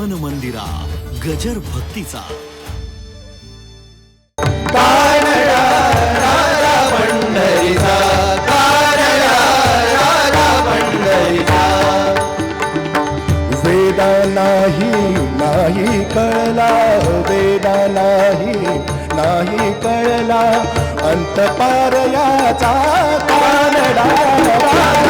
मन मंदिरा गजर भक्तीचा. वेदा नाही नाही कळला वेदा नाही नाही कळला अंत पार याचा कानडा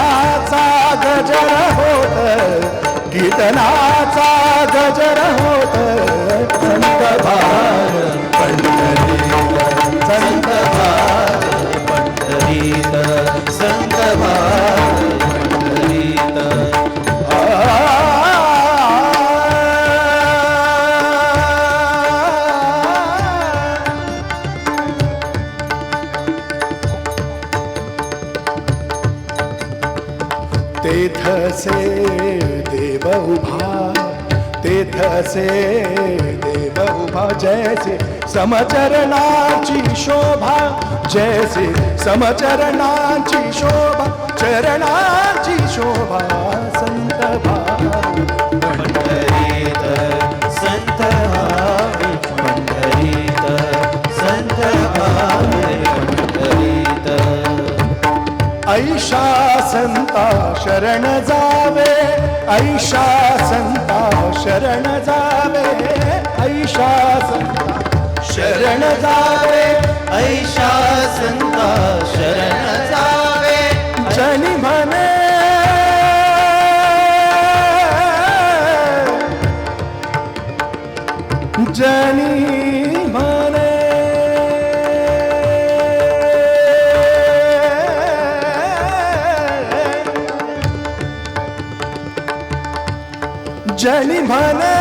कीर्तनाचा गजर होत कीर्तनाचा गजर होत संत भार पंढरीत तेथसे देव उभा तेथसे देव उभा जैसे समचरणाची शोभा जैसे समचरणाची शोभा चरणाची शोभा संत पंढरीत संत पंढरीत संत पंढरीत ऐशा संता शरण जावे ऐशा संता शरण जावे ऐशा संता शरण जावे. जनी म्हणे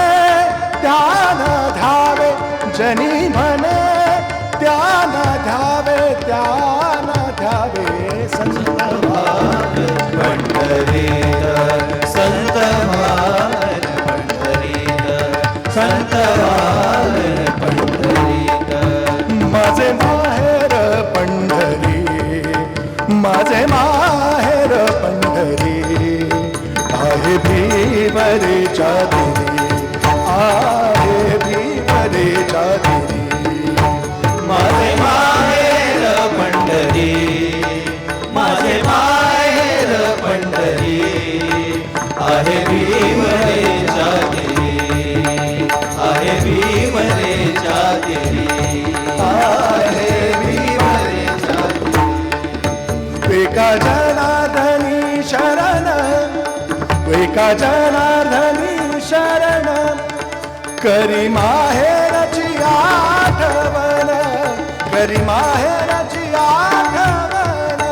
त्यान धावे जनी म्हणे त्यान धावे त्यान संत भाग पंढरीत संत संत एका जनार्दनी शरण करी माहेरची आठवण करी माहेरची आठवण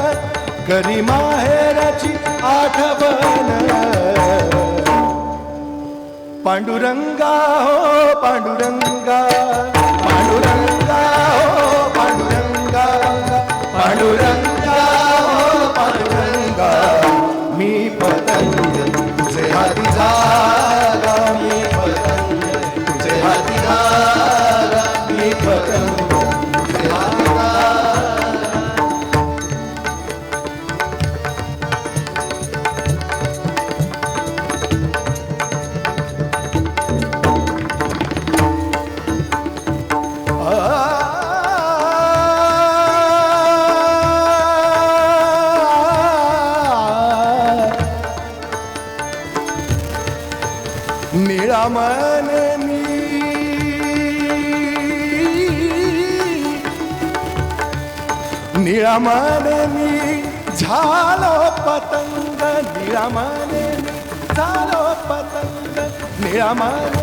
करी माहेरची आठवण. पांडुरंगा हो पांडुरंगा पांडुरंगा हो पांडुरंगा पांडुरंगा. निळामन मी झालो पतंग निळामन मी झालो पतंग निळामन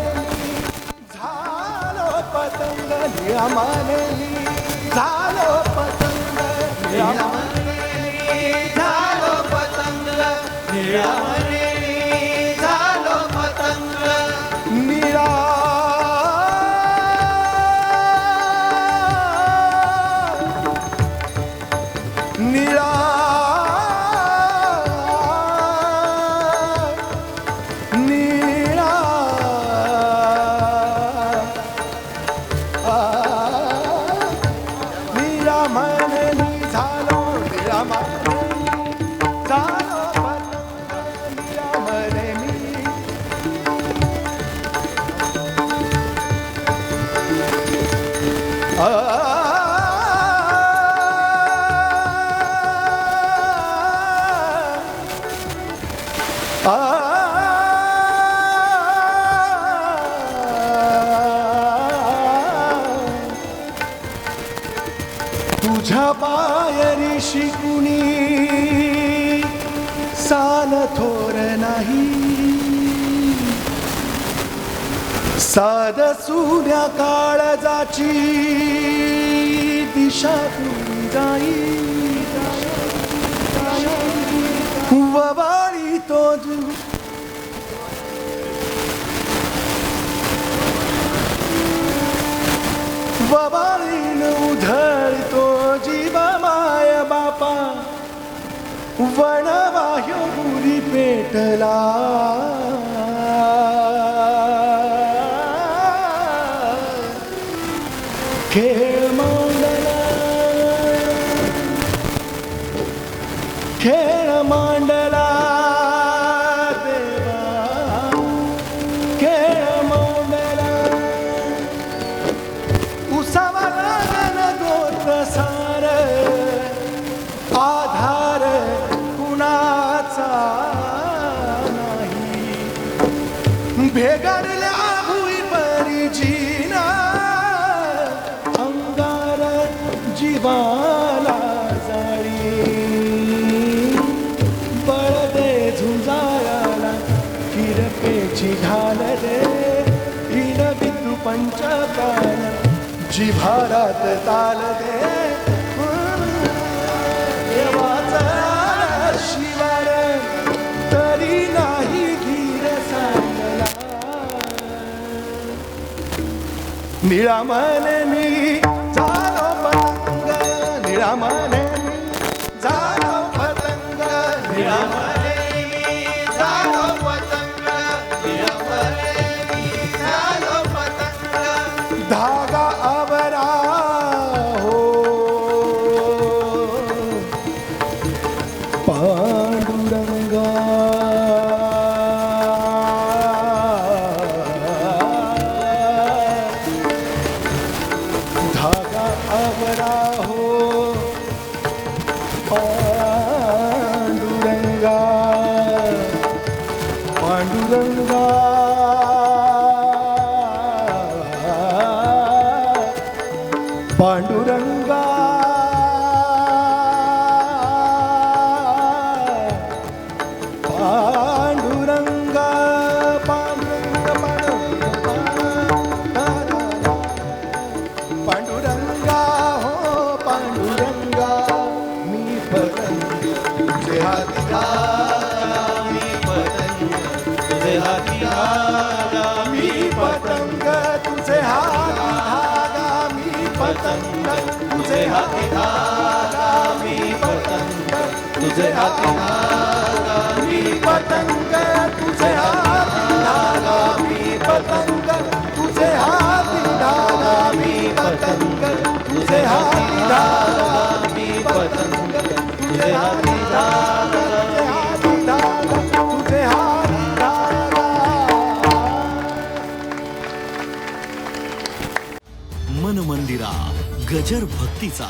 झालो पतंग निळामन मी झालो पतंग निळामन झालो पतंग निळावणे Ah तुझ्या पायरी शिकुनी साल थोर नाही. साध सुन्या काळजाची दिशा तू जाई. वबाळीन उधळतो जीव माय बापा वनवाह्य पुरी पेटला उसावाला गोत्र सार आधार कुणाचा नाही. भेगाडल्या भुई परिजीना अंगार जीवाला जाळी. बळदे झुंजाळाला किरपेची घाल दे जिभारात ताल दे। देवाचा शिवार तरी नाही धीर सांगला निळामन मी झालो पतंग निळामन पांडुरंगा। पांडुरंगा पांडुरंग पांडुरंगा। हो पांडुरंगा मी पतंग हाती मी पतंग तुझे हाती हाती धागा मी पतंग तुझे हाती धागा मी पतंग तुझे हाती धागा मी पतंग. गजर भक्तीचा